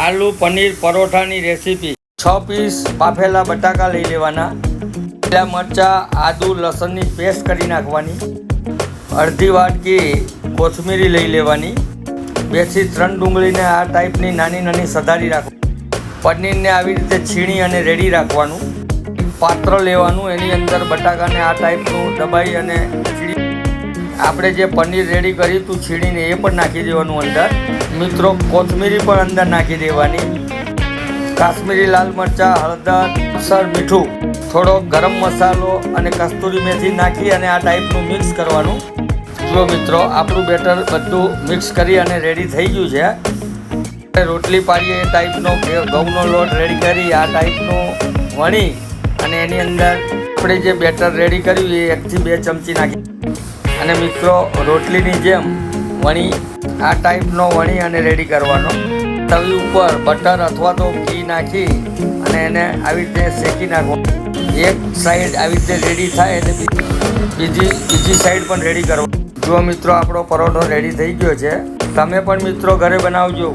આલુ પનીર પરોઠાની રેસીપી. છ પીસ બાફેલા બટાકા લઈ લેવાના. લીલા મરચાં, આદુ, લસણની પેસ્ટ કરી નાખવાની. અડધી વાટકી કોથમીરી લઈ લેવાની. બેથી ત્રણ ડુંગળીને આ ટાઈપની નાની નાની સધારી રાખવાની પનીરને આવી રીતે છીણી અને રેડી રાખવાનું. પાત્ર લેવાનું, એની અંદર બટાકાને આ ટાઈપનું દબાઈ અને આપણે જે પનીર રેડી કર્યું હતું છીણીને એ પણ નાખી દેવાનું અંદર. મિત્રો, કોથમીરી પણ અંદર નાખી દેવાની. કાશ્મીરી લાલ મરચાં, હળદર સર મીઠું. થોડો ગરમ મસાલો અને કસ્તુરી મેથી નાખી અને આ ટાઈપનું મિક્સ કરવાનું. જો મિત્રો, આપણું બેટર બધું મિક્સ કરી અને રેડી થઈ ગયું છે. રોટલી પાડીએ, એ ટાઈપનો ઘઉંનો લોટ રેડી કરી, આ ટાઈપનું વણી અને એની અંદર આપણે જે બેટર રેડી કર્યું એ એકથી બે ચમચી નાખી. અને મિત્રો, રોટલીની જેમ વણી આ ટાઈપનો વણી અને રેડી કરવાનો. તવી ઉપર બટર અથવા તો ઘી નાખી અને એને આવી રીતે શેકી નાખો એક સાઈડ આવી રીતે રેડી થાય એટલે બીજી બીજી સાઈડ પણ રેડી કરો જો મિત્રો, આપણો પરોઠો રેડી થઈ ગયો છે. તમે પણ મિત્રો ઘરે બનાવજો.